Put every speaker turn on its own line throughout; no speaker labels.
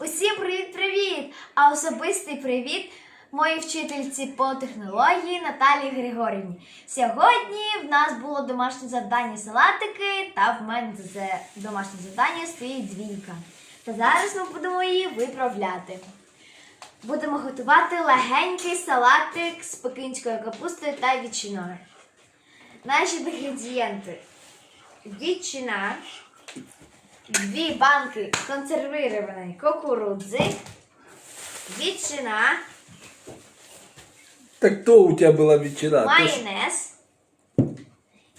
Усім привіт-привіт! А особистий привіт моїй вчительці по технології Наталії Григорівні. Сьогодні в нас було домашнє завдання салатики, та в мене за домашнє завдання стоїть двійка. Та зараз ми будемо її виправляти. Будемо готувати легенький салатик з пекинською капустою та ветчиною. Наші інгредієнти: ветчина, дві банки консервированої кукурудзи, ветчина,
Так кто у тебя была ветчина? Ты ж-
майонез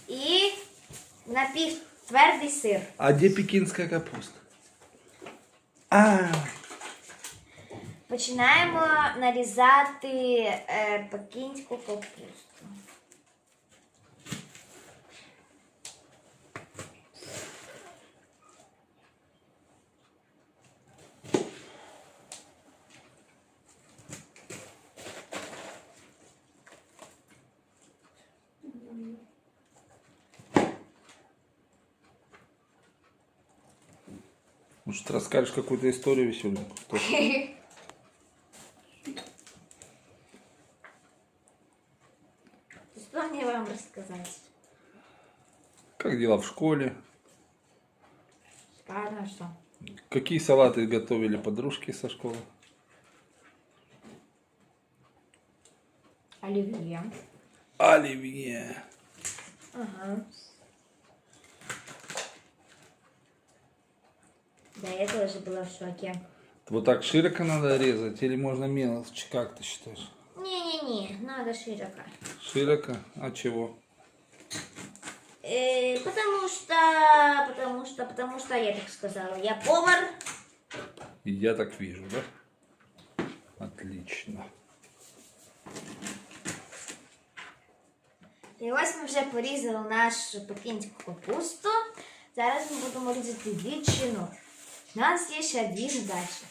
і напівтвердий сир.
А где пекинская капуста? А,
Починаємо нарізати е, пекінську капусту.
Может расскажешь какую-то историю веселенькую?
Что мне вам рассказать?
Как дела в школе?
Шикарно, что?
Какие салаты готовили подружки со школы?
Оливье.
Оливье.
Ага. я тоже была в шоке.
Вот так широко надо резать или можно мелочь? Как ты считаешь?
Не-не-не, надо широко.
Широко? А чего?
Э, потому что, потому что, потому что я так сказала. Я повар.
И Я так вижу, да? Отлично.
І ось ми вже порізали нашу пекінську капусту. Зараз ми будемо різати ветчину. У нас є ще дві задачі.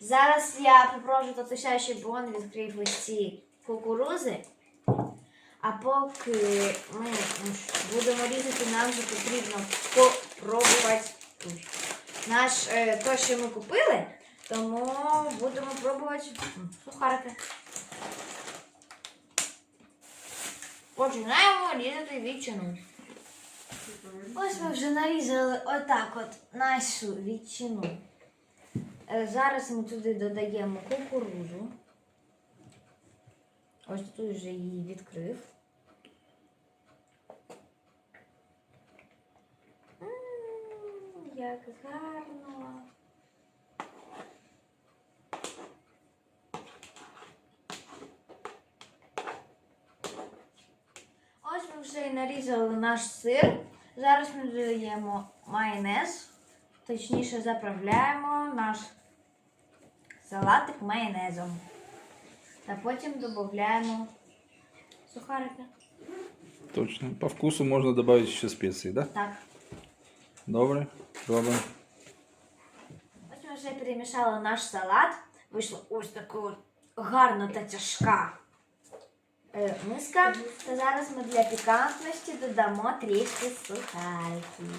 Зараз я попрошу татуся, щоб він відкрив ось ці кукурузи. А поки ми будемо різати, нам вже потрібно попробувати наш е, то, що ми купили. Тому будемо пробувати м, сухарики. Починаємо різати ветчину. Ось ми вже нарізали отак от нашу ветчину. Е, Зараз ми туди додаємо кукурузу. Ось тут вже її відкрив. Як гарно. Ось ми вже і нарізали наш сир. Зараз ми додаємо майонез. Точніше заправляємо наш салатик майонезом. Та потім додаємо сухарики.
Точно. По вкусу можно добавить еще специи, да?
Так.
Добре. Добре.
Ось ми вже перемішали наш салат. Вийшла ось така гарна та тяжка миска. Та зараз ми для пікантності додамо трішки сухариків.